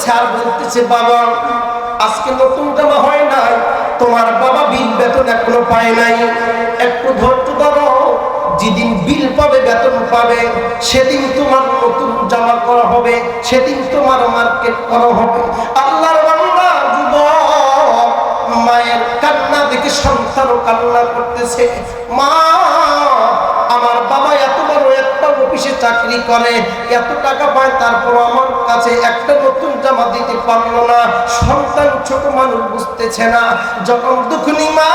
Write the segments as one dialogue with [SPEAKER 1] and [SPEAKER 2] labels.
[SPEAKER 1] করতেছে আর বলতেছে, বাবা, আজকে নতুন জামা হয় নাই। তোমার বাবা বিল বেতন এখনও পায় নাই। একটু ধৈর্য ধরো, যেদিন বিল পাবে, বেতন পাবে, সেদিন তোমার নতুন জামা করা হবে, সেদিন তোমার মার্কেট করা হবে। আল্লাহর বান্দা যুবক, মায়ের কান্না দেখে সন্তানও কান্না করতেছে। মা আমার বাবা এত বড় একটা অফিসে চাকরি করে, এত টাকা পায় তারপর আমার কাছে একটা নতুন জামা দিতে পারল না। সন্তান, ছোট মানুষ বুঝতেছে না। যখন দুঃখনি মা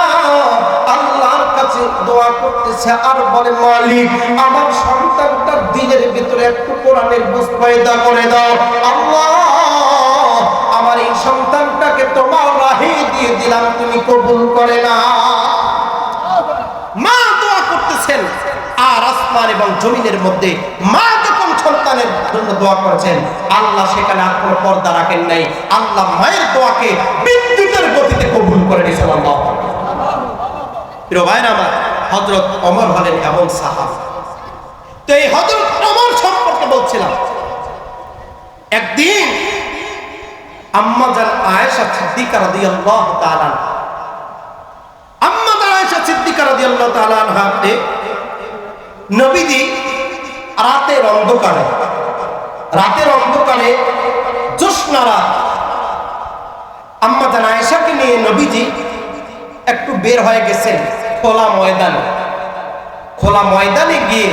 [SPEAKER 1] আল্লাহর কাছে দোয়া করতেছে আর বলে, মালিক, আমার সন্তানটার দিনের ভিতরে একটু কোরআনের বুঝ পয়দা করে দাও। আল্লাহ, আমার এই সন্তানটাকে তোমার রাহে দিয়ে দিলাম, তুমি কবুল করে না আসমান এবং জমিনের মধ্যে মা যখন সন্তানের জন্য দোয়া করেছেন, আল্লাহ সেখানে আর কোনো পর্দা রাখেন নাই। আল্লাহ মায়ের দোয়াকে বিদ্যুতের গতিতে কবুল করে নিয়েছেন আল্লাহ। ভাইরা আমার হজরত অমর হলেন এমন সাহাব। তো এই হজরত অমর সম্পর্কে বলছিলাম, একদিন আম্মা জান আয়েশা সিদ্দিকা রাদিয়াল্লাহু তাআলা আম্মা জান আয়েশা সিদ্দিকা নবীজি রাতের অন্ধকারে রাতের অন্ধকারে জোসনারা আম্মা জান আয়েশাকে নিয়ে নবীজি একটু বের হয়ে গেছেন খোলা ময়দানে। খোলা ময়দানে গিয়ে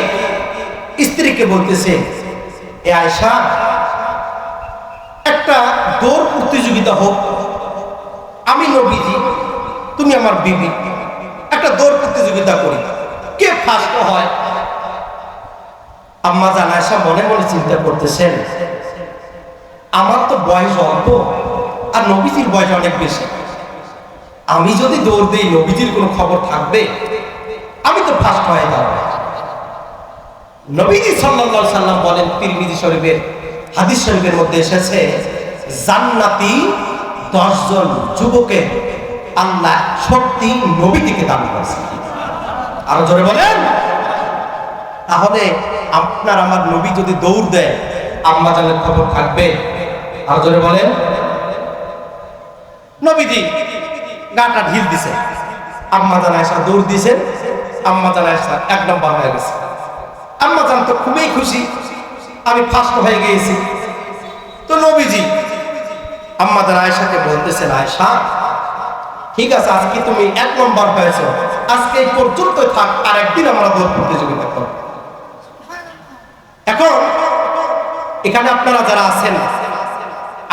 [SPEAKER 1] স্ত্রীকে বলতেছে, এ আয়েশা, একটা দৌড় প্রতিযোগিতা হোক। আমি নবীজি, তুমি আমার বিবি, একটা দৌড় প্রতিযোগিতা করি। কে ফার্স্ট হয়? আম্মা জানায়সা মনে মনে চিন্তা করতেছেন, আমার তো বয়স অল্প আর নবীজির বয়স অনেক বেশি। আমি যদি দৌড় দিই, নবীজির কোনো খবর থাকবে? আমি তো ফার্স্ট হয়ে যাব। নবীজি সাল্লাল্লাহু সাল্লাম বলেন, তিরমিজি শরীফের, হাদিস শরীফের মধ্যে এসেছে, জান্নাতি দশজন যুবকে আল্লাহ সত্যি নবী থেকে দান করেছে। আরও জোরে বলেন। তাহলে আপনার আমার নবী যদি দৌড় দেয়, আম্মা জানের খবর থাকবে। আরও জোরে বলেন। নবীজি গাটা ঢিল দিছে। আম্মা জান আয়সা দৌড় দিয়েছেন আম্মা জান আয়সা এক নম্বর হয়ে গেছে। আম্মা জান তো খুবই খুশি। আমি ফার্স্ট হয়ে গিয়েছি। তো নবীজি, আম্মা জান আয়সাকে বলতেছেন আয়সা ঠিক আছে, আজকে তুমি এক নম্বর হয়েছো। আজকে এই পর্যন্ত থাক আর একদিন আমরা দৌড় প্রতিযোগিতা করব। এখন, এখানে আপনারা যারা আছেন,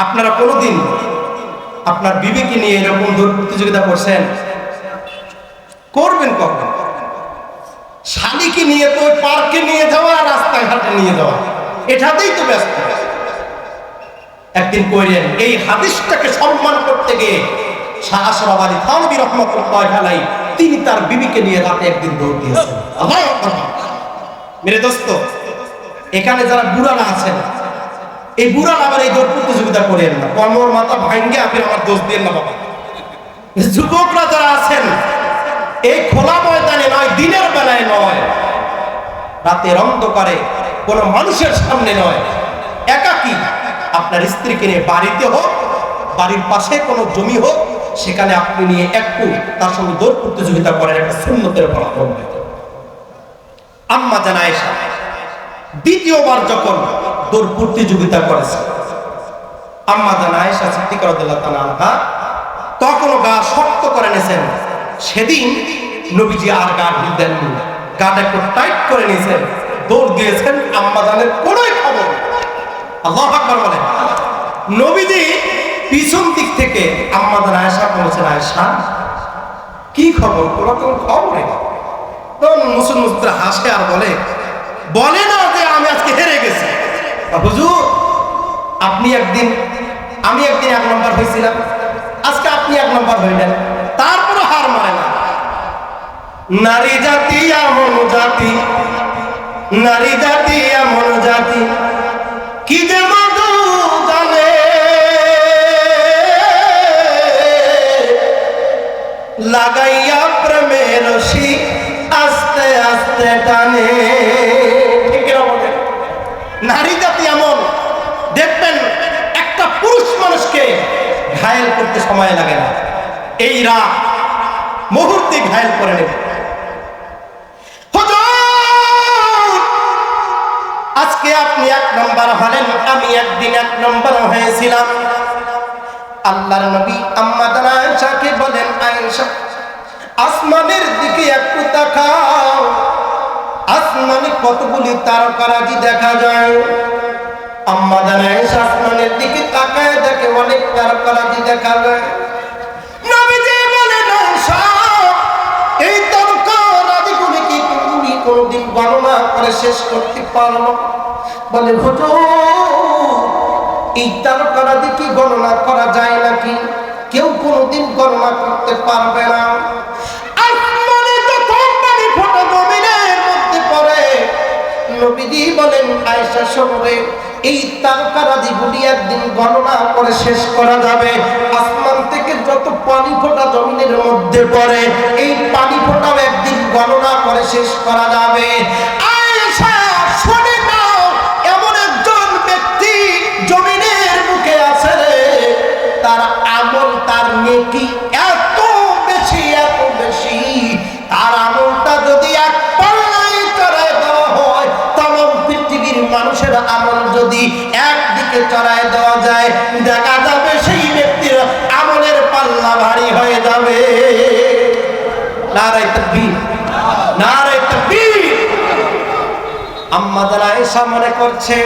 [SPEAKER 1] আপনারা কোনোদিন আপনার বিবেকে নিয়ে এরকম দৌড় প্রতিযোগিতা করছেন? করবেন কখন? শালিকে নিয়ে তো পার্কে নিয়ে যাওয়া রাস্তাঘাটে নিয়ে যাওয়া, এটাতেই তো ব্যস্ত। একদিন কইলেন, এই হাদিসটাকে সম্মান করতে গিয়ে শাহ আশরাফ আলী থানবী রহমতুল্লাহ আলাই তিনি তার বিবিকে নিয়ে রাতে একদিন দৌড় দিয়েছেন। আল্লাহু। মেরে দোস্ত এখানে যারা বুড়ারা আছেন, এই বুড়ারা আবার এই দৌড় প্রতিযোগিতা করেন না। কমর মাথা ভাঙ্গে আপনি আমার দোষ দিয়ে না বাবা। যুবকরা যারা আছেন, এই খোলা ময়দানে নয়, দিনের বেলায় নয়, রাতের অন্ধকারে কোনো মানুষের সামনে নয়। একাকি আপনার স্ত্রীকে নিয়ে বাড়িতে হোক, বাড়ির পাশে কোনো জমি হোক, সেখানে আপনি নিয়ে একটু তার সঙ্গে দৌড় প্রতিযোগিতা করেন একটা শূন্যতের ফলাফল আম্মা জানা এসা দ্বিতীয়বার যখন দৌড় প্রতিযোগিতা করেছে আম্মা জানা আয়েশা সিদ্দিকা রাদিয়াল্লাহু তাআলা তখনও গা শক্ত করে নিয়েছেন। সেদিন নবীজি আর গা ঢিল দেননি, গাটা একটু টাইট করে নিয়েছেন, দৌড় দিয়েছেন আম্মা জানের কোনোই খবর আল্লাহ আকবার বলেন। নবীজি পিছন দিক থেকে আম্মা জান আয়েশা বলেছেন, আয়েশা, কি খবর? কোনো কোনো খবর নেই। তখন মুসলমান হাসে আর বলে বলে না যে আমি আজকে হেরে গেছি। হুজুর, আপনি একদিন, আমি একদিন এক নম্বর হয়েছিলাম আজকে আপনি এক নম্বর হইলেন। তারপরে হার মানে না। নারী জাতি এমন জাতি, নারী জাতি এমন জাতি, কি যে মধু জানে। লাগাইয়া প্রেমের রশি আস্তে আস্তে টানে ঠিক কিনা বলেন? নারী জাতি এমন দেখবেন একটা পুরুষ ঘায়েল করতে সময় লাগে না। এই রাত মুহূর্তে ঘায়েল করে নেবে। আজকে আপনি এক নম্বর হলেন, আমি একদিন এক নম্বর হয়েছিলাম। আল্লাহর নবী আম্মা আয়েশাকে বলেন, আয়েশা, আসমানের দিকে একটু তাকাও। আসমানে কতগুলি তারকারাজি দেখা যায়। আম্মা আয়েশা আসমানের দিকে তাকায় দেখে অনেক তারকারাজি দেখা যায় নবীজি বলেন, আয়েশা, এই তারকারাজিগুলি কি তুমি কোনদিন গণনা করে শেষ করতে পারো? বলে, হুজুর, এই তারকারাজি গণনা করা যায় নাকি? কেউ কোনোদিন গণনা করতে পারবে না। নবীজি বলেন, আয়েশা, শোনে এই তারকারাজি গুলি একদিন গণনা করে শেষ করা যাবে, আসমান থেকে যত পানি ফোটা জমিনের মধ্যে পড়ে, এই পানি ফোটাও একদিন গণনা করে শেষ করা যাবে। এসা মনে করছে,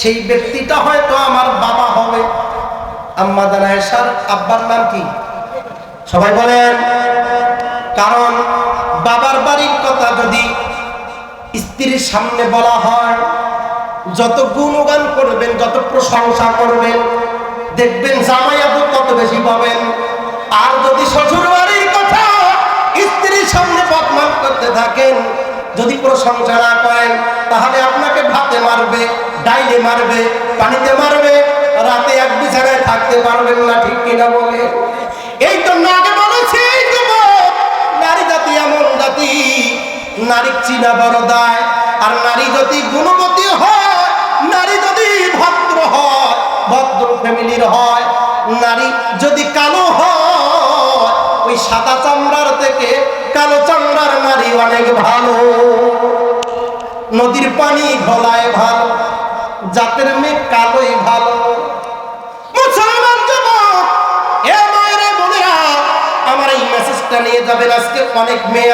[SPEAKER 1] সেই ব্যক্তিটা হয়তো আমার বাবা হবে। আম্মা যারা এসার আব্বার নাম কি? সবাই বলেন। কারণ বাবার বাড়ির কথা যদি স্ত্রীর সামনে বলা হয়, যত গুণগান করবেন, যত প্রশংসা করবেন, দেখবেন জামাই আবু তত বেশি পাবেন। আর যদি শ্বশুর বাড়ির কথা স্ত্রীর সামনে বদনাম করতে থাকেন যদি প্রশংসা না করেন, তাহলে আপনাকে ভাতে মারবে, ডাইলে মারবে, পানিতে মারবে, রাতে এক বিছানায় থাকতে পারবেন না, ঠিক কিনা বলে? এই তো আগে বলেছি নারী জাতি এমন জাতি, নারী চিনা বড় দায়, আর নারী যদি গুণবতী হয়, নারী যদি ভদ্র হয়, ভদ্র ফ্যামিলির হয়, নারী যদি কালো হয়, ওই সাদা চামড়ার থেকে কালো নারী অনেক ভালো। নদীর পানি ঘোলায় ভালো, জাতের মেয়ে কালোই ভালো। আমার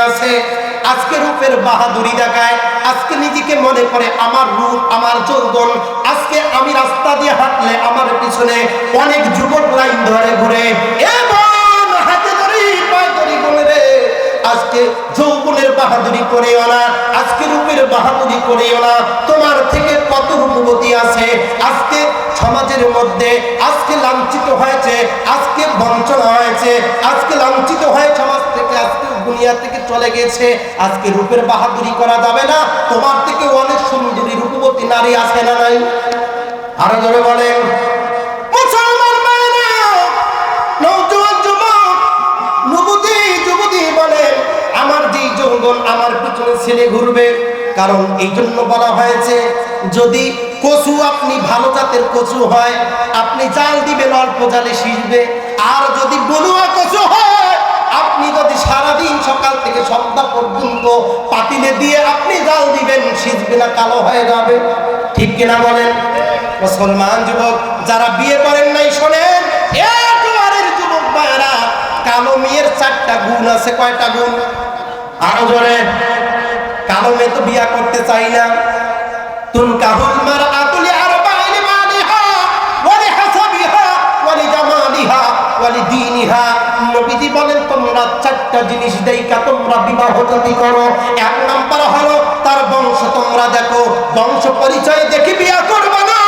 [SPEAKER 1] আছে, আজকে বাহাদুরি আজকে নিজেকে মনে করে আমার আমার আজকে আমি রাস্তা দিয়ে হাঁটলে আমার পিছনে অনেক যুবক লাইন ধরে ঘুরে। এ আজকে যৌবনের বাহাদুরি করেও না আজকে রূপের বাহাদুরি করেও না তোমার থেকে কত রূপবতী আছে? আজকে সমাজের মধ্যে আজকে লাঞ্ছিত হয়েছে, আজকে বঞ্চনা হয়েছে, আজকে লাঞ্ছিত হয়ে সমাজ থেকে, আজকে দুনিয়া থেকে চলে গেছে, আজকে রূপের বাহাদুরি করা যাবে না, তোমার থেকে অনেক সুন্দরী রূপবতী নারী আছে না নাই? আরও জোরে বলেন। যৌবন আমার পিছনে ছেলে ঘুরবে, কারণ এই জন্য বলা হয়েছে, যদি কচু আপনি ভালো জাতের কচু হয়, আপনি জাল দিবেন, অল্প জালে শিখবে আর যদি বলুয়া কচু হয়, আপনি যদি সারাদিন সকাল থেকে সন্ধ্যা পর্যন্ত পাতিলে দিয়ে আপনি জাল দিবেন সিজবে না, কালো হয়ে যাবে। ঠিক কিনা বলেন? মুসলমান যুবক, যারা বিয়ে করেন নাই, শোনেন, এ যুবক ভাইরা কালো মেয়ের চারটা গুণ আছে, কয়টা গুণ? আরও জোরে। কালো মেয়ে তো বিয়া করতে চাই না। তুন কাহুল মার আতুলি আর বাইনি মালিহা ওয়ালি হাসাবিহা ওয়ালি জামালিহা ওয়ালি দীনিহা নবীজি বলেন, তোমরা চারটা জিনিস দেইকা তোমরা বিবাহ যদি করো, এক নাম্বার হলো তার বংশ তোমরা দেখো। বংশ পরিচয় দেখে বিয়া করবে না।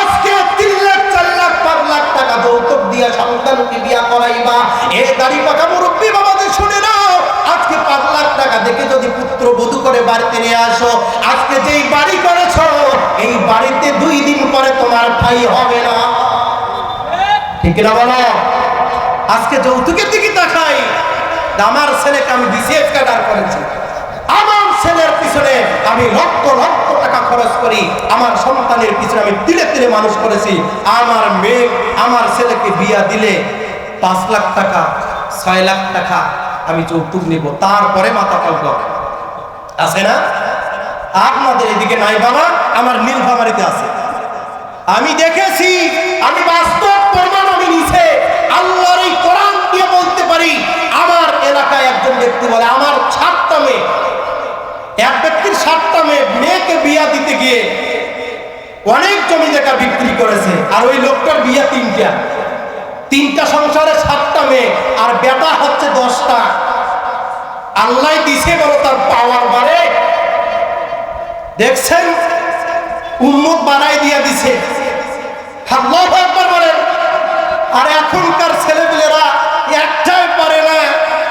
[SPEAKER 1] আজকে তিন লাখ, চার লাখ, পাঁচ লাখ টাকা যৌতুক দিয়া সন্তানকে বিয়া করাইবা। এ দাড়ি পাকা মুরব্বী বাবাদের দেখে যদি পুত্র বধূ করে বাড়িতে নিয়ে আসো, আজকে যেই বাড়ি করেছ, এই বাড়িতে দুই দিন পরে তোমার ভাই হবে না। ঠিক না বলো? আজকে যৌতুকের দিকে তাকাই, আমার ছেলেকে আমি বিসিএস কাটার করেছি। আমার ছেলের পিছনে আমি লক্ষ লক্ষ টাকা খরচ করি, আমার সন্তানের পিছনে আমি তিলে তিলে মানুষ করেছি। আমার মেয়ে, আমার ছেলেকে বিয়া দিলে পাঁচ লাখ টাকা, ছয় লাখ টাকা আমি যৌতুক নিব, তারপরে মাথা কালব আছে না? আপনাদের এদিকে নাই বাবা, আমার নীলফামারিতে আছে। আমি দেখেছি, আমি বাস্তব প্রমাণ আমি নিছে আল্লাহর এই কোরআন দিয়ে বলতে পারি, আমার এলাকায় একজন ব্যক্তি বলে, আমার সাতটা মেয়ে। এক ব্যক্তির সাতটা মেয়ে, মেয়েকে বিয়া দিতে গিয়ে অনেক জমি জায়গা বিক্রি করেছে, আর ওই লোকটার বিয়া তিনটা। তিনটা সংসারে সাতটা মেয়ে, আর বেটা হচ্ছে দশটা। আল্লাহ দিছে বলো তার পাওয়ার বাড়ে। দেখছেন? উম্মত বানাই দিয়া দিছে। বলেন, আর এখনকার ছেলেপেলেরা একটাই পারে না,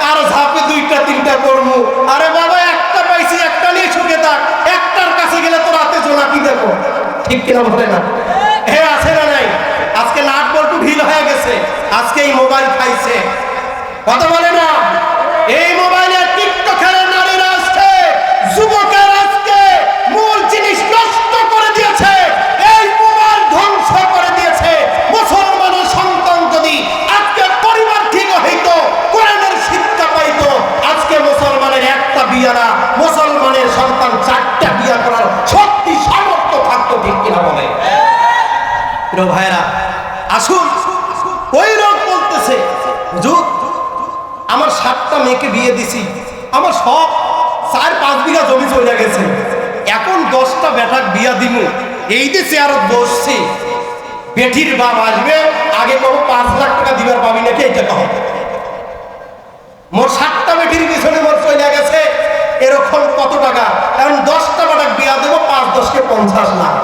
[SPEAKER 1] আর ঝাপে দুইটা, তিনটা করব আরে বাবা, একটা পাইছি, একটা নিয়ে সুখে থাক। একটার কাছে গেলে তো রাতে জোনাকি দেখো। ঠিক কিনা বলে না হে আছে না নাই আজকে নাট বল্টু ঢিল হয়ে গেছে আজকে এই মোবাইল খাইছে। কথা বলে না? এই মোবাইলে টিকটকের নারীরা আসছে, যুবকের আজকে মূল জিনিস নষ্ট করে দিয়েছে। এই মোবাইল ধ্বংস করে দিয়েছে। মুসলমানের সন্তান যদি আজকে পরিবার ঠিক হইতো, কোরআনের শিক্ষা পাইতো, আজকে মুসলমানের একটা বিয়া না, মুসলমানের সন্তান চারটা বিয়া করার শক্তি সামর্থ্য থাকতো ঠিক কিনা বলে। ভাইরা আসুন সাতটা মেয়েকে বিয়ে দিছি। আমার সব চার পাঁচ বিঘা জমি চলে গেছে। এখন দশটা বেটাক বিয়া দিব এই যে চেয়ারত বসছি, বেটির বাপ আসবে, আগে কব পাঁচ লাখ টাকা দিবার পাবি নাকি এইটা কহ মোর সাতটা বেটির পিছনে মোর চলে গেছে, এরকম কত টাকা? এখন দশটা বেটাক বিয়া দেবো, পাঁচ দশকে পঞ্চাশ লাখ।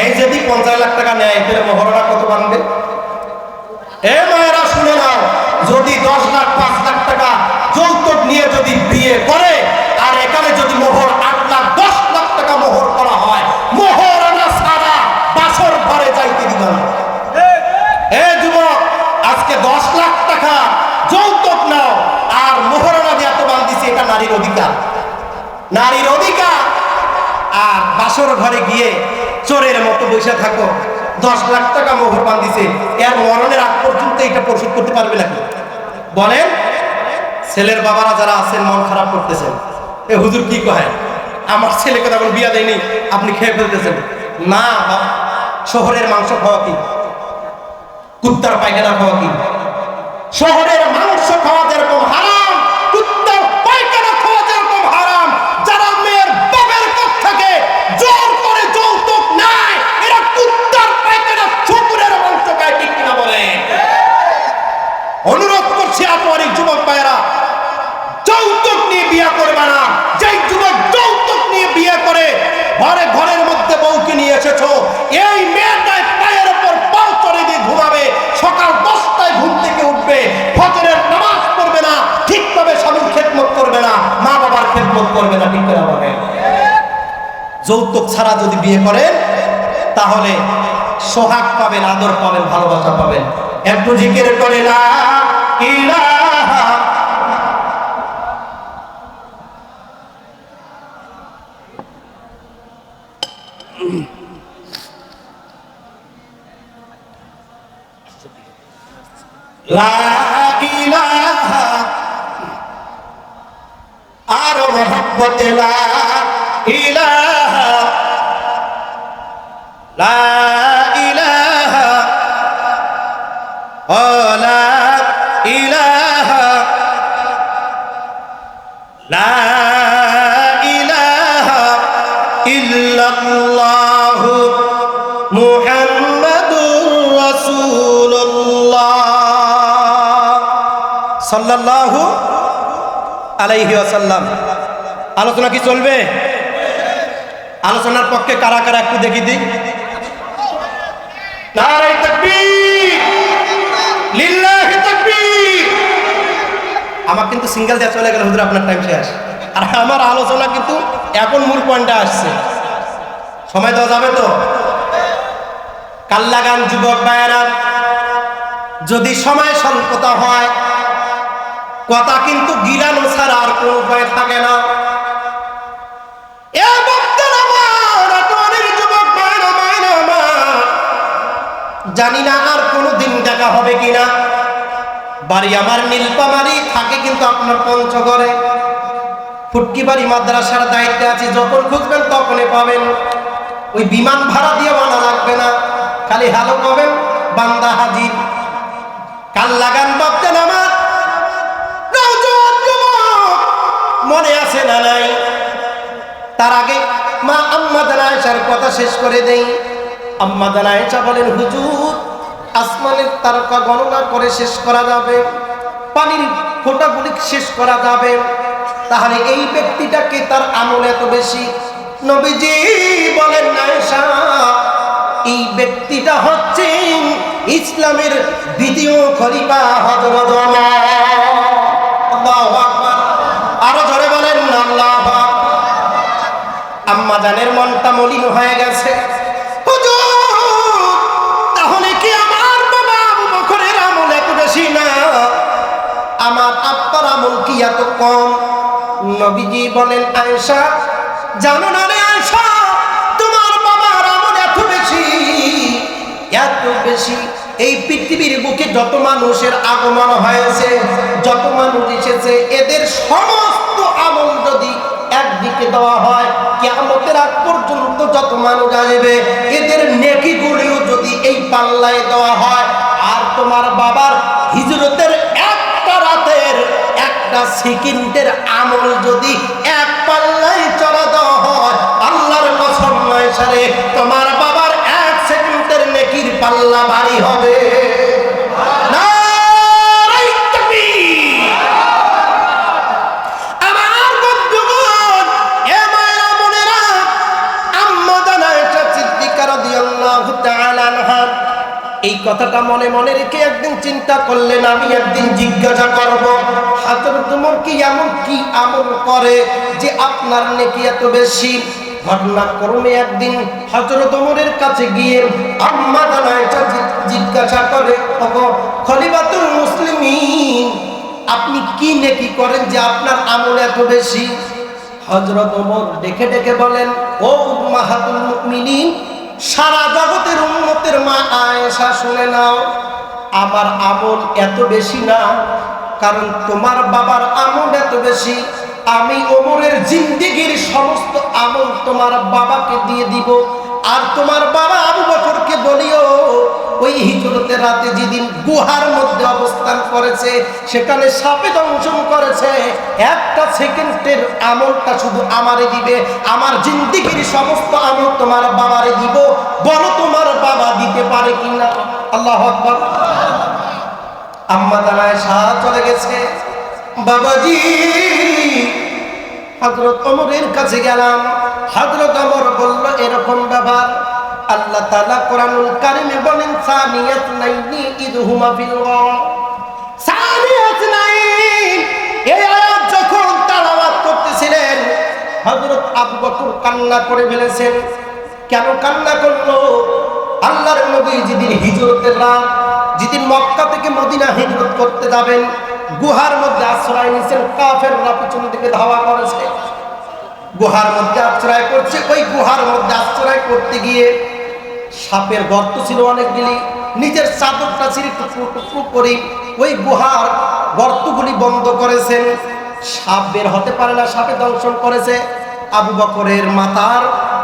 [SPEAKER 1] এই যদি পঞ্চাশ লাখ টাকা নেয়, তাহলে মহরণা কত বানবে? এ মায়েরা শুনে নাও, যদি দশ যদি বিয়ে করে আর এখানে যদি মোহর আট লাখ দশ লাখ টাকা মোহর করা হয়, মোহর আনা সারা বাসর ঘরে। যাইতে দিবে না আজকে দশ লাখ টাকা যৌতুক নাও, আর মোহরানা দিয়ে এত বান্ধিছে এটা নারীর অধিকার। নারীর অধিকার। আর বাসর ঘরে গিয়ে চোরের মতো বসে থাকো, দশ লাখ টাকা মোহর বান্ধিছে এর মরণের আগ পর্যন্ত এটা পরিশোধ করতে পারবে নাকি? বলেন ছেলের বাবারা যারা আছেন, মন খারাপ করতেছেন। এ হুজুর কি কহে আমার ছেলেকে তখন বিয়া দেয়নি, আপনি খেয়ে ফেলতেছেন। না শহরের মাংস খাওয়া কি? কুত্তার পায়খানা খাওয়া কি? শহরের মাংস খাওয়া যেরকম হারাম কুত্তার পায়খানা খাওয়া যেরকম হারাম যারা মেয়ের বাপের পক্ষ থেকে জোর করে যৌতুক নাই এরা কুত্তার পায়খানা শুকুরের মাংস খায় ঠিক কিনা বলে অনুরোধ করছি আপনার এই যুবক ভাইয়েরা যৌতুক নিয়ে বিয়ে করবে না যেই যুবক যৌতুক নিয়ে বিয়ে করে ঘরে ঘরের মধ্যে বউকে নিয়ে এসেছ এই মেয়েটায় পায়ের উপর পাও চড়ে দিয়ে ঘুমাবে সকাল দশটায় ঘুম থেকে উঠবে ফজরের নামাজ পড়বে না ঠিকভাবে স্বামীর খেদমত করবে না মা বাবার খেদমত করবে না, ঠিক করে বলে। যৌতুক ছাড়া যদি বিয়ে করেন তাহলে সোহাগ পাবেন, আদর পাবেন, ভালোবাসা পাবেন। একটু জিকির করে না লা মোহাম্মত লা ইলাহা লা ইলাহা, ও লা ইলাহা লা ইলাহা ইল্লাল্লাহু মুহাম্মাদুর রাসূলুল্লাহ সাল্লাল্লাহু আলাইহি ওয়াসাল্লাম। আলোচনা কি চলবে? আলোচনার পক্ষে কারা কারা একটু দেখি দিই। আমার কিন্তু সিঙ্গেল দেওয়া চলে গেল, হুজুর আপনার টাইম শেষ। আর আমার আলোচনা কিন্তু এখন মূল পয়েন্টে আসছে। সময় দেওয়া যাবে তো? কাল্লাগান যুবক ভাইয়েরা, যদি সময় স্বল্পতা হয়, কথা কিন্তু গিরানো ছাড়া আর কোনো উপায় থাকে না। জানি না আর কোনো দিন দেখা হবে কিনা। বাড়ি আমার নীলপামারি থাকে কিন্তু আপনার পঞ্চগড়ে। ফুটকি বাড়ি মাদ্রাসার দায়িত্বে আছি, যখন খুঁজবেন তখনই পাবেন। ওই বিমান ভাড়া দিয়ে বানা লাগবে না। খালি হ্যালো পাবেন বান্দা হাজির। কাল লাগান ভাবতেন আমার মনে আছে না নাই? তার আগে, মা আম্মা দানায়সার কথা শেষ করে দেই। আম্মা দানায়সা বলেন, হুজুর, আসমানের তারকা গণনা করে শেষ করা যাবে, পানির ফোঁটাগুলি শেষ করা যাবে। তাহলে এই ব্যক্তিটাকে তার আমল এত বেশি। নবীজি বলেন নায়সা এই ব্যক্তিটা হচ্ছে ইসলামের দ্বিতীয় খলিফা হযরত ওমর আল্লাহু আকবার আরও জোরে বলেন আল্লাহু আকবার আম্মা জানের মনটা মলিন হয়ে গেছে। তাহলে কি আমার বাবা আমল এত বেশি না? আমার আব্বার আমল কি এত কম? নবীজি বলেন, আয়েশা, জানো না রে আয়েশা, তোমার বাবার আমল এত বেশি এত বেশি। এই পৃথিবীর বুকে যত মানুষের আগমন হয়েছে, যত মানুষ এসেছে, এদের সমস্ত একদিকে দেওয়া হয় কেমতের আগ পর্যন্ত যত মানুষ আসবে, এদের নেকিগুলিও যদি এই পাল্লায় দেওয়া হয়, আর তোমার বাবার হিজরতের একটা রাতের একটা সেকেন্ডের আমল যদি এক পাল্লায় চড়া দেওয়া হয়, আল্লাহর কসম নয় সারে, তোমার বাবার এক সেকেন্ডের নেকির পাল্লা ভারী হবে। কথাটা মনে মনে রেখে একদিন চিন্তা করলেন, আমি একদিন জিজ্ঞাসা করব হাজরত উমর কি এমন কি আমল করে যে আপনার নেকি এত বেশি? ঘটনাক্রমে একদিন হজরত ওমরের কাছে গিয়ে আম্মা জানায়েশা জি- জিজ্ঞাসা করে খলিফাতুল মুসলিমিন, আপনি কি নেকি করেন যে আপনার আমল এত বেশি? হজরত ওমর ডেকে ডেকে বলেন, ও উম্মাহাতুল মুমিনিন, সারা জগতের উন্মতের মা আয়েশা শুনে নাও, আমার আমল এত বেশি না, কারণ তোমার বাবার আমল এত বেশি, আমি ওমরের জিন্দিগির সমস্ত আমল তোমার বাবাকে দিয়ে দিব, আর তোমার বাবা আবু বকরকে বলিও ওই হিজরতের রাতে যেদিন গুহার মধ্যে অবস্থান করেছে, সেখানে সাপে দংশন করেছে। একটা সেকেন্ডের আমলটা শুধু আমারে দিবে। আমার জিন্দিগির সমস্ত আমল তোমার বাবারে দিব। বলো তোমার বাবা দিতে পারে কিনা? আল্লাহ আকবার। আম্মা দানায় শাহ চলে গেছে। বাবাজি হজরত অমরের কাছে গেলাম। হজরত অমর বলল, এরকম ব্যাপার, আল্লাহ তাআলা কোরআনুল কারিমে বলেন সানিয়াত করতেছিলেন, হযরত আবু কান্না করে ফেলেছেন। কেন কান্না করল? আল্লাহর নবী যেদিন হিজরতের মক্কা থেকে মদিনা হিজরত করতে যাবেন, গুহার মধ্যে আশ্রয় নিয়েছেন, কাফেররা পিছন থেকে ধাওয়া করেছে। গুহার মধ্যে আশ্রয় করছে, ওই গুহার মধ্যে আশ্রয় করতে গিয়ে সাপের গর্ত ছিল অনেকগুলি নিজের চাদরটা ছিঁড়ে টুকরো টুকরো করে ওই গুহার গর্তগুলি বন্ধ করেছেন। সাপ বের হতে পারে না, সাপে দংশন করেছে। আবু বকরের মাতার,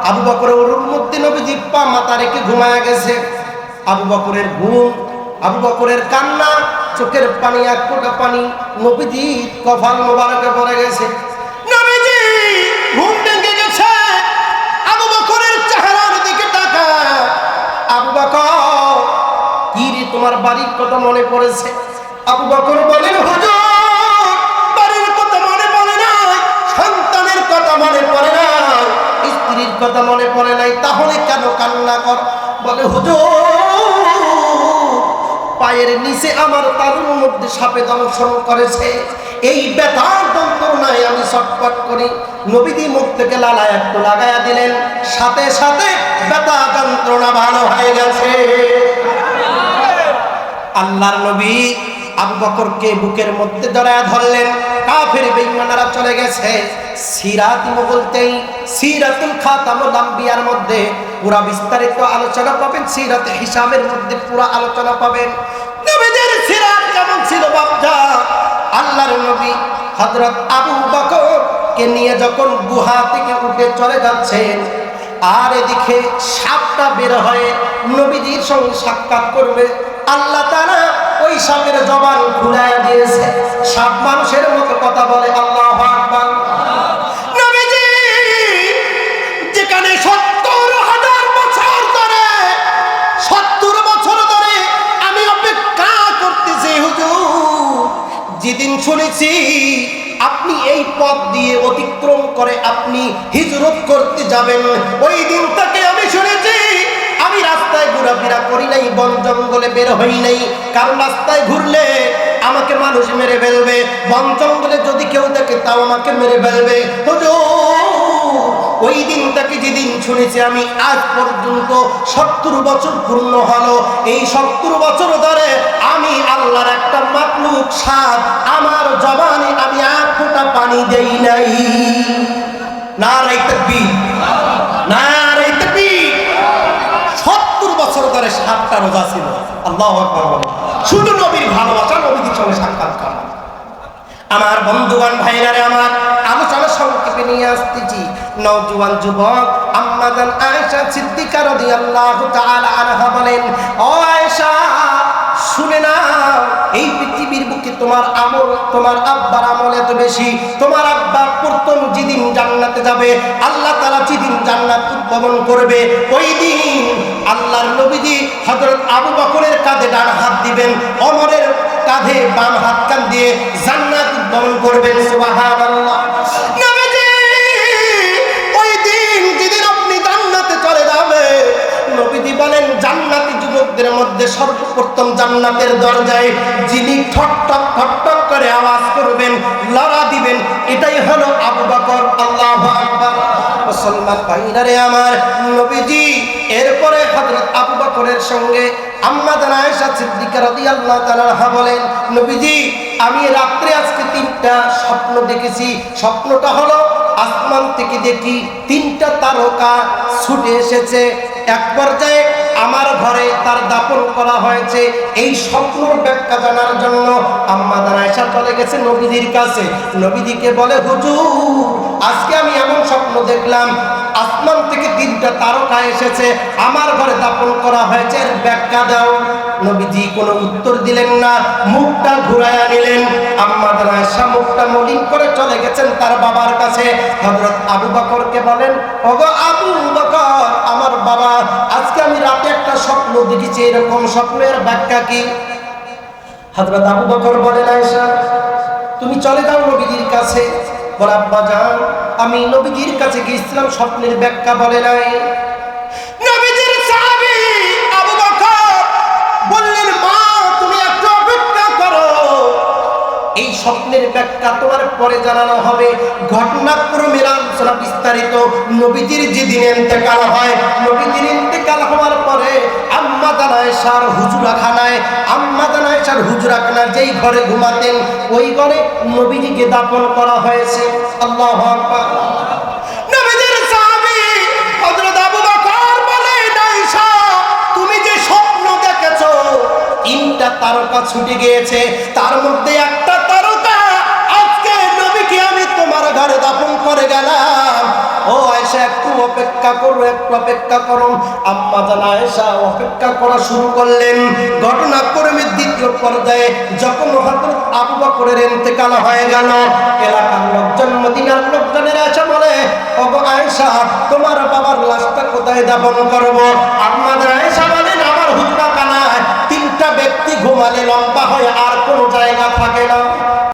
[SPEAKER 1] আবু বকরের ওর মধ্যে নবীজি পা মাথা রেখে ঘুমায় গেছে। আবু বকরের ঘুম, আবু বকরের কান্না, চোখের পানি এক ফোঁটা পানি নবীজি কফাল মোবারকে পড়ে গেছে। তোমার বাড়ির কথা মনে পড়েছে। আবু বকর বলেন, হুজুর, বাড়ির কথা মনে পড়ে না সন্তানের কথা মনে পড়ে না স্ত্রীর কথা মনে পড়ে নাই, তাহলে কেন কান্না কর? বলে, হুজুর, পায়ের নিচে আমার তালুর মধ্যে সাপে দংশন করেছে। এই ব্যথার যন্ত্রণায় আমি ছটফট করি। নবীদি মুখ থেকে লালা একটু লাগাইয়া দিলেন, সাথে সাথে ব্যথা যন্ত্রণা ভালো হয়ে গেছে। আল্লাহর নবী আবু বকরকে বুকের মধ্যে জড়ায় ধরলেন। কাফের বেঈমানারা চলে গেছে। সিরাত বলতেই সিরাতুল খাতামুল আম্বিয়ার মধ্যে পুরা বিস্তারিত আলোচনা পাবেন, সিরাত হিসাবের মধ্যে পুরা আলোচনা পাবেন। নবীদের সিরাত কেমন ছিল বাপজা? আল্লাহর নবী হযরত আবু বকর কে নিয়ে যখন গুহা থেকে উঠে চলে যাচ্ছেন, আর এদিকে সাপটা বের হয়ে নবীজির সঙ্গে সাক্ষাৎ করবে। আল্লাহ তারা ওই সাপের জবান খুলায় দিয়েছে। সাপ মানুষের মতো কথা বলে, আল্লাহ যেখানে সত্তর বছর ধরে, সত্তর বছর ধরে আমি যেদিন শুনেছি আপনি এই পথ দিয়ে অতিক্রম করে আপনি হিজরত করতে যাবেন, ওই দিন আমি ঘোরাফেরা করি নাই, বন জঙ্গলে বের হই নাই। কারণ রাস্তায় ঘুরলে আমাকে মানুষ মেরে ফেলবে। বন জঙ্গলে যদি কেউ দেখে, তাও আমাকে মেরে ফেলবে। ওই দিন থেকে যেদিন শুনেছি আমি, আজ পর্যন্ত সত্তর বছর পূর্ণ হলো। এই সত্তর বছর ধরে আমি আল্লাহর একটা মাতলুক সাপ, আমার জবানে আমি এক ফোঁটা পানি দেই নাই। না রাইতে না ধরে সাতটা রোজা ছিল। আল্লাহ শুধু নবীর ভালোবাসা নবীকে চলে সাক্ষাৎ করা। আমার বন্ধুগণ ভাইরারে আমার আলোচনা সংক্ষেপে নিয়ে আসতেছি। নওজোয়ান যুবক আম্মাদান আয়েশা সিদ্দিকা রাদিয়াল্লাহু তাআলা আনহা বলেন, ও আয়েশা শুনে না এই পৃথিবীর বুকে তোমার আমল, তোমার আব্বার আমল এত বেশি। তোমার আব্বা প্রথম যেদিন জান্নাতে যাবে, আল্লাহ তাআলা যেদিন জান্নাত উদ্ভাবন করবে, ওই দিন আল্লাহর নবীজি হযরত আবু বকরের কাঁধে ডান হাত দিবেন, অমরের কাঁধে বাম হাত কান দিয়ে জান্নাত উদ্ভাবন করবেন। মধ্যে সর্বপ্রথম জান্নাতের দরজায় যিনি ঠকঠক ঠকঠক করে আওয়াজ করবেন, লড়া দিবেন, এটাই হলো আবু বকর। আল্লাহু মুসলমান ভাইরারে আমার, নবীজি, এরপরে হযরত আবু বকরের সঙ্গে আম্মা জান আয়েশা সিদ্দিকা রাদিয়াল্লাহু তাআলা বলেন, নবীজি, আমি রাত্রে আজকে তিনটা স্বপ্ন দেখেছি। স্বপ্নটা হলো আসমান থেকে দেখি তিনটা তারকা ছুটে এসেছে। এক পর্যায়ে আমার ঘরে তার দাপন করা হয়েছে। এই স্বপ্নর ব্যাখ্যা জানার জন্য আম্মা দানায়সা চলে গেছে নবীদির কাছে। নবীদিকে বলে, হুজুর, আজকে আমি এমন স্বপ্ন দেখলাম, আসমান থেকে তিনটা তারকা এসেছে, আমার ঘরে দাপন করা হয়েছে ব্যাখ্যা দাও। নবীজি কোনো উত্তর দিলেন না, মুখটা ঘুরাইয়া নিলেন। আম্মাদের আয়সা মুখটা মলিন করে চলে গেছেন তার বাবার কাছে। হযরত আবু বকরকে বলেন, ওগো আবু বাবা, আজকে আমি রাতে একটা স্বপ্ন দেখেছি, এরকম স্বপ্নের ব্যাখ্যা কি? হাজরত আবু বকর বলেন আয়েশা তুমি চলে যাও নবীজির কাছে। বলে, আব্বা যান আমি নবীজির কাছে গিয়েছিলাম, স্বপ্নের ব্যাখ্যা বলে নাই। স্বপ্নের ব্যাখ্যা তোমার পরে জানানো হবে। ঘটনাক্রমের আলোচনা বিস্তারিত। নবীজির যেদিন ইন্তেকাল হয়, নবীজির ইন্তেকাল হওয়ার পরে আম্মা হুজুরাখানায় আম্মা হুজুরাখানায় তুমি যে স্বপ্ন দেখেছ, তিনটা তারকা ছুটে গিয়েছে। তার মধ্যে একটা ঘরে দাপন করে গেলাম। ও আয়সা একটু অপেক্ষা করো, একটু অপেক্ষা করো। আম্মা জানা আয়সা অপেক্ষা করা শুরু করলেন। ঘটনাক্রমের দ্বিতীয় পর্যায়ে যখন হযরত আবু বকরের ইন্তেকাল হয়ে গেল, এলাকার লোকজন, মদিনার লোকজনের এসে বলে, ওগো আয়েশা, তোমার বাবার লাশটা কোথায় দাপন করব? আমাদের আয়েশা বলেন, আমার হুজরা কানায় তিনটা ব্যক্তি ঘুমালে লম্বা হয় আর কোনো জায়গা থাকে না।